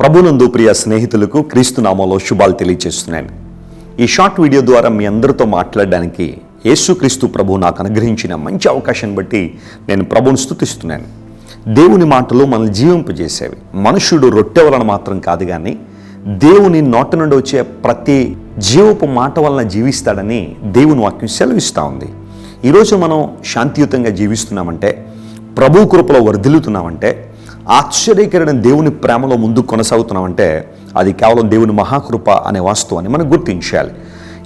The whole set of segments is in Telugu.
ప్రభునందు ప్రియ స్నేహితులకు క్రీస్తునామంలో శుభాలు తెలియజేస్తున్నాను ఈ షార్ట్ వీడియో ద్వారా మీ అందరితో మాట్లాడడానికి యేసుక్రీస్తు ప్రభు నాకు అనుగ్రహించిన మంచి అవకాశాన్ని బట్టి నేను ప్రభుని స్థుతిస్తున్నాను దేవుని మాటలు మనల్ని జీవింపజేసేవి. మనుషుడు రొట్టె వలన మాత్రం కాదు కానీ దేవుని నోట నుండి వచ్చే ప్రతి జీవపు మాట వలన జీవిస్తాడని దేవుని వాక్యం సెలవిస్తూ ఉంది. ఈరోజు మనం శాంతియుతంగా జీవిస్తున్నామంటే ప్రభు కృపలో వర్ధిల్లుతున్నామంటే ఆశ్చర్యకరమైన దేవుని ప్రేమలో ముందుకు కొనసాగుతున్నామంటే అది కేవలం దేవుని మహాకృప అనే వాస్తవాన్ని మనం గుర్తించాలి.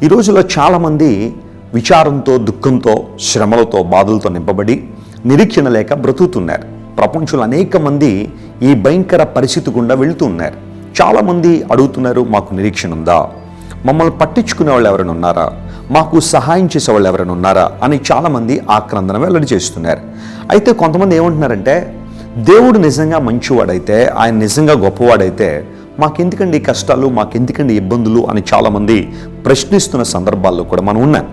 ఈ రోజుల్లో చాలామంది విచారంతో దుఃఖంతో శ్రమలతో బాధలతో నింపబడి నిరీక్షణ లేక బ్రతుకుతున్నారు. ప్రపంచంలో అనేక మంది ఈ భయంకర పరిస్థితి గుండా వెళుతున్నారు. చాలామంది అడుగుతున్నారు మాకు నిరీక్షణ ఉందా? మమ్మల్ని పట్టించుకునే వాళ్ళు ఎవరైనా ఉన్నారా? మాకు సహాయం చేసే వాళ్ళు ఎవరైనా ఉన్నారా? అని చాలామంది ఆక్రందన వెల్లడి చేస్తున్నారు. అయితే కొంతమంది ఏమంటున్నారంటే దేవుడు నిజంగా మంచివాడైతే ఆయన నిజంగా గొప్పవాడైతే మాకెందుకండి కష్టాలు మాకెందుకండి ఇబ్బందులు అని చాలామంది ప్రశ్నిస్తున్న సందర్భాల్లో కూడా మనం ఉన్నాం.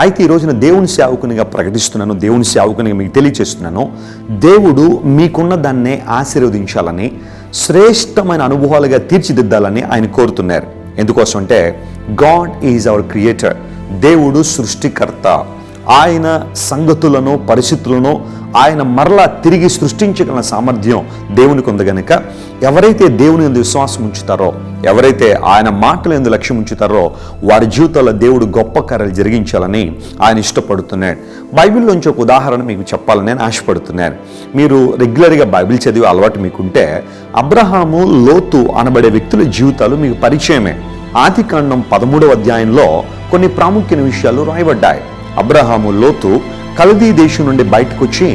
అయితే ఈ రోజున దేవుని సేవకునిగా ప్రకటిస్తున్నాను దేవుని సేవకునిగా మీకు తెలియచేస్తున్నాను. దేవుడు మీకున్న దాన్నే ఆశీర్వదించాలని శ్రేష్టమైన అనుభవాలుగా తీర్చిదిద్దాలని ఆయన కోరుతున్నారు. ఎందుకోసం అంటే గాడ్ ఈజ్ అవర్ క్రియేటర్ దేవుడు సృష్టికర్త. ఆయన సంగతులను పరిస్థితులను ఆయన మరలా తిరిగి సృష్టించగల సామర్థ్యం దేవునికి ఉంది గనుక ఎవరైతే దేవుని ఎందు విశ్వాసం ఉంచుతారో ఎవరైతే ఆయన మాటల ఎందు లక్ష్యం ఉంచుతారో వారి జీవితాల్లో దేవుడు గొప్ప కార్యాలు జరిగించాలని ఆయన ఇష్టపడుతున్నాడు. బైబిల్లోంచి ఒక ఉదాహరణ మీకు చెప్పాలని నేను ఆశపడుతున్నాను. మీరు రెగ్యులర్గా బైబిల్ చదివే అలవాటు మీకుంటే అబ్రహాము లోతు అనబడే వ్యక్తుల జీవితాలు మీకు పరిచయమే. ఆదికాండం పదమూడవ అధ్యాయంలో కొన్ని ప్రాముఖ్యమైన విషయాలు రాయబడ్డాయి. అబ్రహాము లోతు కల్దీ దేశం నుండి బయటకు వచ్చి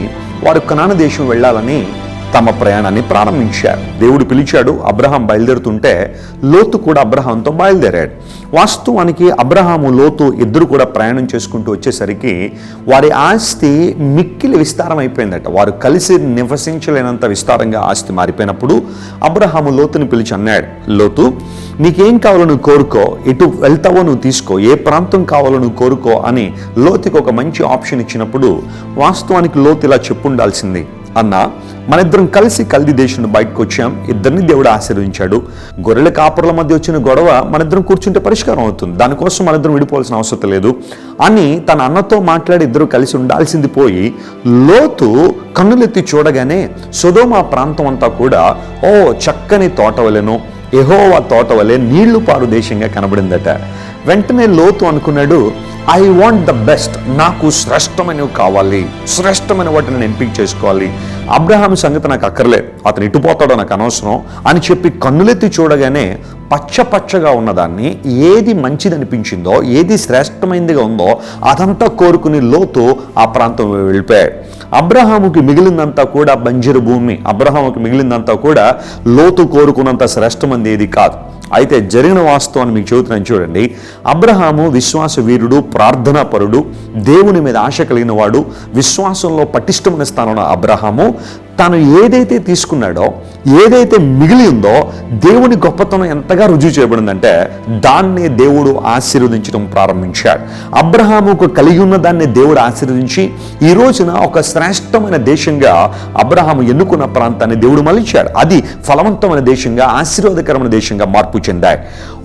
వారు కనాన దేశం వెళ్ళాలని తమ ప్రయాణాన్ని ప్రారంభించారు. దేవుడు పిలిచాడు అబ్రహాం బయలుదేరుతుంటే లోతు కూడా అబ్రహాంతో బయలుదేరాడు. వాస్తవానికి అబ్రహాము లోతు ఇద్దరు కూడా ప్రయాణం చేసుకుంటూ వచ్చేసరికి వారి ఆస్తి మిక్కిలి విస్తారం అయిపోయిందట. వారు కలిసి నివసించలేనంత విస్తారంగా ఆస్తి మారిపోయినప్పుడు అబ్రహాము లోతుని పిలిచి అన్నాడు లోతు నీకేం కావాలో నువ్వు కోరుకో ఎటు వెళ్తావో నువ్వు తీసుకో ఏ ప్రాంతం కావాలో నువ్వు కోరుకో అని లోతుకి ఒక మంచి ఆప్షన్ ఇచ్చినప్పుడు వాస్తవానికి లోతు ఇలా చెప్పుండాల్సింది. అన్న మనిద్దరం కలిసి కల్దీ దేశం బయటకు వచ్చాం. ఇద్దరిని దేవుడు ఆశీర్వదించాడు. గొర్రెల కాపురల మధ్య వచ్చిన గొడవ మనిద్దరం కూర్చుంటే పరిష్కారం అవుతుంది. దానికోసం మనిద్దరం విడిపోవాల్సిన అవసరం లేదు. అని తన అన్నతో మాట్లాడి ఇద్దరు కలిసి ఉండాల్సింది పోయి లోతు కన్నులెత్తి చూడగానే సుధోమ ప్రాంతం అంతా కూడా ఓ చక్కని తోట వలెను ఎహోవా తోట వలె నీళ్ళు పారు దేశంగా కనబడిందట. వెంటనే లోతు అనుకున్నాడు ఐ వాంట్ ద బెస్ట్ నాకు శ్రేష్టమైనవి కావాలి. శ్రేష్టమైన వాటిని నేను ఎంపిక చేసుకోవాలి. అబ్రహాం సంగతి నాకు అక్కర్లే. అతను ఇటుపోతాడో నాకు అనవసరం అని చెప్పి కన్నులెత్తి చూడగానే పచ్చ పచ్చగా ఉన్నదాన్ని ఏది మంచిది అనిపించిందో ఏది శ్రేష్టమైనదిగా ఉందో అదంతా కోరుకుని లోతు ఆ ప్రాంతం వెళ్ళిపోయాడు అబ్రహాముకి మిగిలిందంతా కూడా బంజరు భూమి. అబ్రహాముకి మిగిలిందంతా కూడా లోతు కోరుకున్నంత శ్రేష్టమంది ఏది కాదు. అయితే జరిగిన వాస్తవాన్ని మీకు చెబుతున్నాను చూడండి. అబ్రహాము విశ్వాస వీరుడు ప్రార్థనా పరుడు దేవుని మీద ఆశ కలిగిన వాడు విశ్వాసంలో పటిష్టమైన స్థానంలో అబ్రహాము తాను ఏదైతే తీసుకున్నాడో ఏదైతే మిగిలి ఉందో దేవుని గొప్పతనం ఎంతగా రుజువు చేయబడిందంటే దాన్నే దేవుడు ఆశీర్వదించడం ప్రారంభించాడు. అబ్రహాముకు కలిగి ఉన్న దాన్ని దేవుడు ఆశీర్వదించి ఈ రోజున ఒక శ్రేష్టమైన దేశంగా అబ్రహాము ఎన్నుకున్న ప్రాంతాన్ని దేవుడు మలిచాడు అది ఫలవంతమైన దేశంగా ఆశీర్వాదకరమైన దేశంగా మార్పు చెందాయి.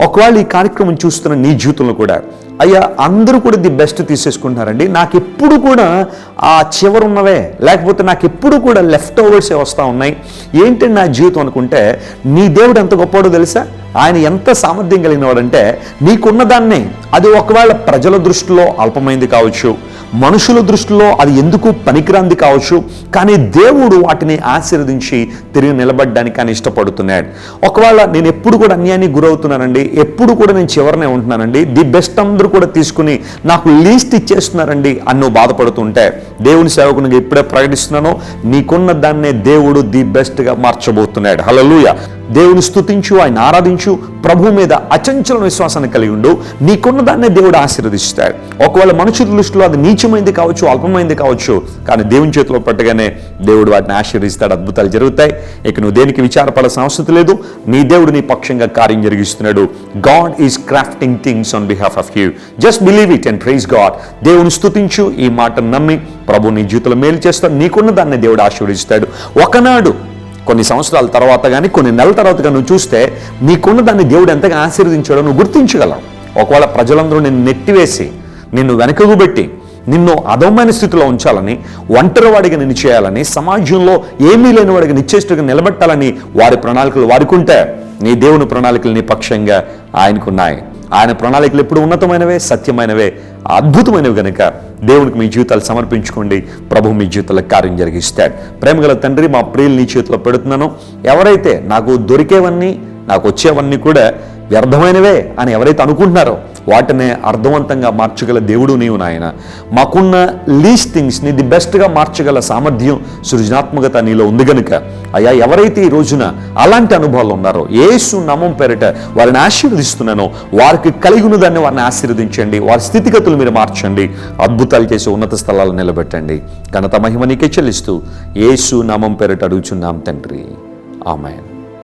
ఒకవేళ ఈ కార్యక్రమం చూస్తున్న నీ జీవితంలో కూడా అయ్యా అందరూ కూడా ది బెస్ట్ తీసేసుకుంటున్నారండి. నాకు ఎప్పుడు కూడా ఆ చివరు ఉన్నవే లేకపోతే నాకు ఎప్పుడు కూడా లెఫ్ట్ ఓవర్సే వస్తూ ఉన్నాయి. ఏంటంటే నా జీవితం అనుకుంటే నీ దేవుడు ఎంత గొప్పవాడో తెలుసా? ఆయన ఎంత సామర్థ్యం కలిగినవాడంటే నీకున్న దాన్ని అది ఒకవేళ ప్రజల దృష్టిలో అల్పమైంది కావచ్చు మనుషుల దృష్టిలో అది ఎందుకు పనికిరాంది కావచ్చు? కానీ దేవుడు వాటిని ఆశీర్వదించి తిరిగి నిలబడడానికి ఆయన ఇష్టపడుతున్నాడు. ఒకవేళ నేను ఎప్పుడు కూడా అన్యాయానికి గురవుతున్నానండి ఎప్పుడు కూడా నేను చివరనే ఉంటున్నానండి ది బెస్ట్ అందరూ కూడా తీసుకుని నాకు లీస్ట్ ఇచ్చేస్తున్నారండి అని నువ్వు బాధపడుతుంటే దేవుని సేవకునిగా ఇప్పుడే ప్రకటిస్తున్నాను నీకున్న దాన్నే దేవుడు ది బెస్ట్గా మార్చబోతున్నాడు. హలలుయ దేవుని స్తుతించు ఆయన ఆరాధించు ప్రభు మీద అచంచల విశ్వాసాన్ని కలిగి ఉండు నీకున్న దాన్నే దేవుడు ఆశీర్వదిస్తాడు. ఒకవేళ మనుషుల దృష్టిలో అది నీచమైంది కావచ్చు అల్పమైంది కావచ్చు కానీ దేవుని చేతిలో పట్టగానే దేవుడు వాటిని ఆశీర్వదిస్తాడు. అద్భుతాలు జరుగుతాయి. ఇక నువ్వు దేనికి విచారపడాల్సిన అవసరం లేదు. నీ దేవుడు నీ పక్షంగా కార్యం జరిగిస్తున్నాడు. God is crafting things on behalf of you just believe it and praise God దేవుని స్థుతించు ఈ మాటను నమ్మి ప్రభు నీ జీవితంలో మేలు చేస్తాడు. నీకున్న దాన్ని దేవుడు ఆశీర్వదిస్తాడు. ఒకనాడు కొన్ని సంవత్సరాల తర్వాత కానీ కొన్ని నెలల తర్వాత కానీ నువ్వు చూస్తే నీకున్న దాన్ని దేవుడు ఎంతగా ఆశీర్వదించాడో నువ్వు గుర్తించగలవు. ఒకవేళ ప్రజలందరూ నిన్ను నెట్టివేసి నిన్ను వెనకగుబెట్టి నిన్ను అధమైన స్థితిలో ఉంచాలని ఒంటరివాడిగా నిన్ను చేయాలని సమాజంలో ఏమీ లేని వాడికి నిశ్చేష్టుగా నిలబెట్టాలని వారి ప్రణాళికలు వాడుకుంటే నీ దేవుని ప్రణాళికలు నీ పక్షంగా ఆయనకున్నాయి. ఆయన ప్రణాళికలు ఎప్పుడు ఉన్నతమైనవే సత్యమైనవే అద్భుతమైనవి కనుక దేవునికి మీ జీవితాలు సమర్పించుకోండి. ప్రభు మీ జీవితాలకు కార్యం జరిగిస్తాడు. ప్రేమగల తండ్రి మా ప్రియులు నీ చేతిలో పెడుతున్నాను. ఎవరైతే నాకు దొరికేవన్నీ నాకు వచ్చేవన్నీ కూడా వ్యర్థమైనవే అని ఎవరైతే అనుకుంటున్నారో వాటిని అర్థవంతంగా మార్చగల దేవుడు నీవు నాయన. మాకున్న లీస్ట్ థింగ్స్ని ది బెస్ట్గా మార్చగల సామర్థ్యం సృజనాత్మకత నీలో ఉంది గనుక. అయ్యా ఎవరైతే ఈ రోజున అలాంటి అనుభవాలు ఉన్నారో ఏసు నమం పేరిట వారిని ఆశీర్వదిస్తున్నానో వారికి కలిగి ఉన్న దాన్ని వారిని ఆశీర్వదించండి వారి స్థితిగతులు మీరు మార్చండి అద్భుతాలు చేసి ఉన్నత స్థలాలు నిలబెట్టండి. ఘనత మహిమ నీకే చెల్లిస్తూ ఏసు నామం పేరిట అడుగుచున్నాం తండ్రి. ఆమెన్.